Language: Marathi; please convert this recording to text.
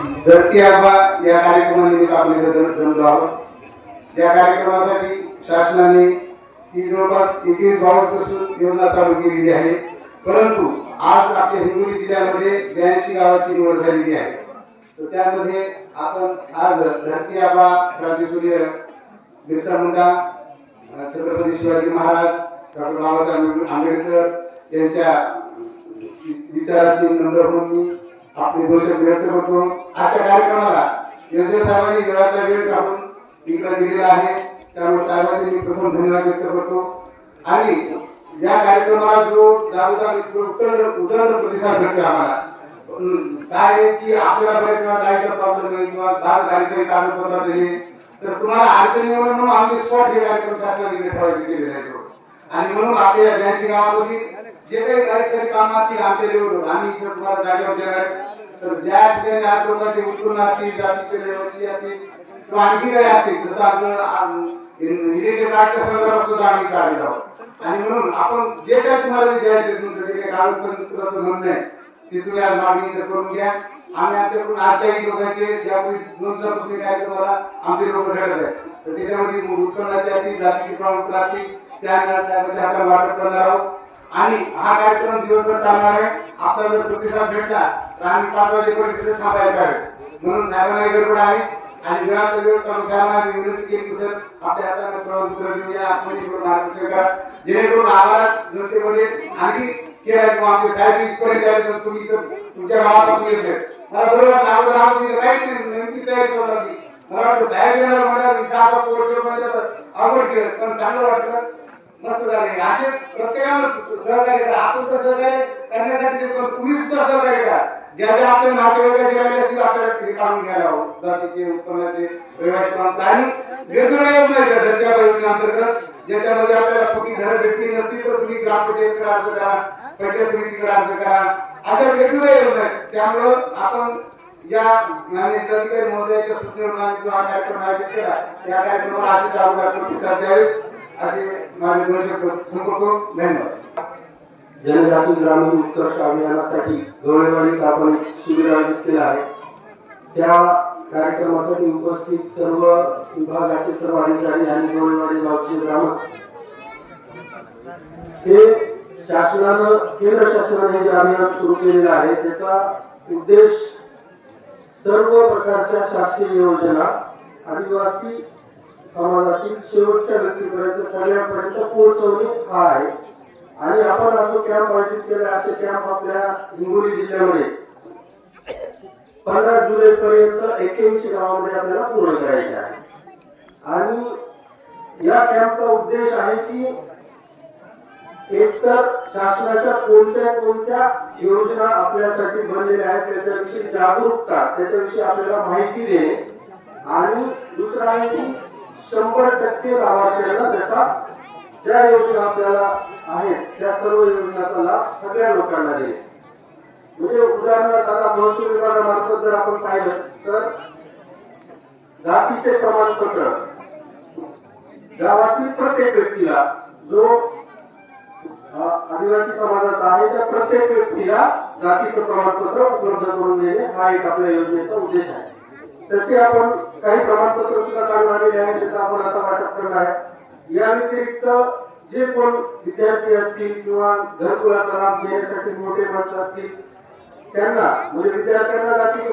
धरती आबा या कार्यक्रमानिमित्त आपल्याकडे जमलो आहोत. या कार्यक्रमासाठी शासनाने ही जवळपास एकवीस गावापासून योजना चालू केलेली आहे. परंतु आज आपल्या हिंगोली जिल्ह्यामध्ये ब्याऐंशी गावाची निवड झालेली आहे. तर त्यामध्ये आपण आज धरती आबा राज्यसूर्य बिरसा मुंडा छत्रपती शिवाजी महाराज डॉक्टर बाबासाहेब आंबेडकर यांच्या विचाराची नम्र होऊन आपले दोष व्यक्त करतो. आजच्या कार्यक्रमाला योजना साहेबांनी वेळातला वेळ काढून इकडे दिलेला आहे. त्यामुळे साहेबांचे मी प्रथम धन्यवाद व्यक्त करतो. आणि या कार्यक्रमाला जो दारोदार उत्तर उदंड प्रतिसाद भेटतो आम्हाला काय की आपल्याला बरेच लाईटचा प्रॉब्लेम आहे किंवा दार काहीतरी कागदपत्र दिले तर तुम्हाला अडचणी म्हणून आम्ही स्पॉट हे कार्यक्रम शासनाने ठेवायचे केलेले आणि म्हणून आपल्या ब्याऐंशी गावामध्ये जे काही काहीतरी कामाची असतील आमच्या लेवलवर आम्ही इथं तुम्हाला जागेवर देणार तर ज्या ठिकाणी आज लोकांचे उत्पन्न असतील जातीचे व्यवस्थित असतील किंवा आणखी काही असतील जसं आपलं इलेक्ट्रिक कार्डच्या संदर्भात सुद्धा आम्ही काढलेलो आहोत आणि म्हणून आपण जे काही तुम्हाला द्यायचे तुमचं जे काही कागदपत्र म्हणणं आहे ते तुम्ही आज मागणी करून घ्या. आम्ही आमच्याकडून आजच्याही लोकांचे ज्यावेळी दोन हजार रुपये कार्यक्रमाला आमचे लोक घडत आहेत. तर त्याच्यामध्ये उत्पन्नाचे असतील जातीचे प्रमाणपत्र असतील त्या हातात वाटप करणार आहोत. आणि हा कार्यक्रम दिवसभर चालणार आहे. आपला जर प्रतिसाद भेटला तर आम्ही पाच वाजेपर्यंत तिथे थांबायचं आहे म्हणून साहेबांना गडबड आहे. आणि वेळाचा वेळ करून साहेबांना विनंती केली सर आपल्या हाताने प्रवास उत्तर देऊया. मार्गदर्शन करा जेणेकरून आम्हाला जनतेमध्ये आणखी केला किंवा आमचे साहेब इथपर्यंत आले तर तुम्ही इथं तुमच्या गावात आपण येते मला बरोबर अगोदर आम्ही काहीच नेमकी तयारी करून मला वाटतं साहेब येणार पोहोचलो म्हणजे अवघड केलं पण चांगलं वाटलं मस्त झाले असे सहकार्य करा. आपण तर सहकार्य करण्यासाठी तुम्ही सुद्धा सहकार्य करा. ज्या ज्या आपल्या नातेवाईकाचे राहिले असतील आपल्याला तिथे काढून घ्यायला हवं. जातीचे उत्पन्नाचे रहिवासी आणि वेगवेगळ्या योजना ज्याच्यामध्ये आपल्याला घरं भेटली नसतील तर तुम्ही ग्रामपंचायतीकडे अर्ज करा पंचायत समितीकडे अर्ज करा. अशा वेगवेगळ्या योजना आहेत त्यामुळं आपण या माननीय जिल्हाधिकारी महोदयाच्या सूचनेवरून हा कार्यक्रम आयोजित केला. कार्यक्रमाला प्रतिसाद द्यावे असे माझे संपवतो धन्यवाद. जनजाती ग्रामीण उत्कर्ष अभियानासाठी डोळेवाडी आपण शिबिर आयोजित केलं आहे. त्या कार्यक्रमासाठी उपस्थित सर्व विभागाचे सर्व अधिकारी आणि डोळेवाडी गावचे ग्रामस्थ हे शासनानं केंद्र शासनाने जे अभियान सुरू केलेलं आहे त्याचा उद्देश सर्व प्रकारच्या शासकीय योजना आदिवासी समाजातील शेवटच्या व्यक्तीपर्यंत सगळ्यांपर्यंत पोहोचवणे हा आहे. आणि आपण असं कॅम्प आयोजित केला असे कॅम्प आपल्या हिंगोली जिल्ह्यामध्ये. पंधरा जुलै पर्यंत एक्क्याऐंशी गावामध्ये आपल्याला पूर्ण करायचे आहे. आणि या कॅम्पचा उद्देश आहे की एकतर शासनाच्या कोणत्या कोणत्या योजना आपल्यासाठी बनलेल्या आहेत त्याच्याविषयी जागरूकता त्याच्याविषयी आपल्याला माहिती देणे. आणि दुसरं आहे की शंभर टक्के लाभार्थ्यांना त्याचा ज्या योजना आपल्याला आहेत त्या सर्व योजनांचा लाभ सगळ्या लोकांना देईल. म्हणजे उदाहरणार्थ आता महसूल विभागामार्फत जर आपण पाहिलं तर जातीचे प्रमाणपत्र. गावातील प्रत्येक व्यक्तीला जो आदिवासी समाजाचा आहे त्या प्रत्येक व्यक्तीला जातीचं प्रमाणपत्र उपलब्ध करून देणे हा एक आपल्या योजनेचा उद्देश आहे. तसे आपण काही प्रमाणपत्र सुद्धा काढून आलेले आहे त्याचं आपण आता वाटप करणार आहे. या व्यतिरिक्त जे कोण विद्यार्थी असतील किंवा घरकुलाचा लाभ घेण्यासाठी मोठे माणसं असतील त्यांना म्हणजे विद्यार्थ्यांना जाती